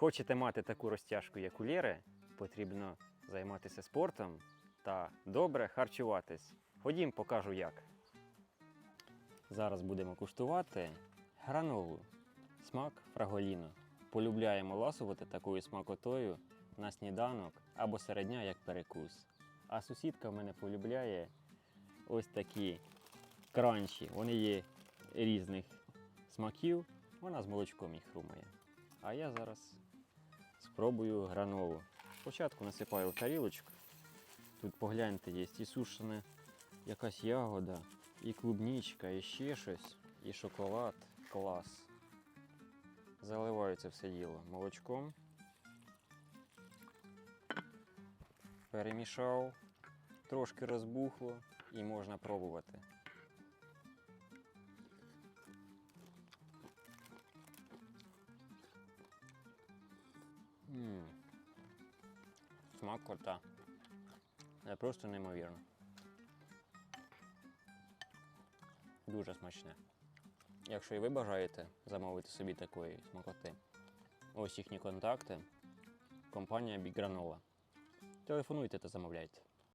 Хочете мати таку розтяжку, як у Лєри, потрібно займатися спортом та добре харчуватись. Ходім, покажу як. Зараз будемо куштувати гранолу. Смак фраголіно. Полюбляємо ласувати такою смакотою на сніданок або середня як перекус. А сусідка в мене полюбляє ось такі кранчі. Вони є різних смаків. Вона з молочком їх хрумає. А я зараз спробую гранолу. Спочатку насипаю в тарілочку. Тут погляньте, є і сушена якась ягода, і клубничка, і ще щось, і шоколад. Клас. Заливаю це все діло молочком. Перемішав, трошки розбухло і можна пробувати. Смак корта. Просто неймовірно. Дуже смачне. Якщо і ви бажаєте замовити собі такої смакоти, ось їхні контакти. Компанія Бігранова. Телефонуйте та замовляйте.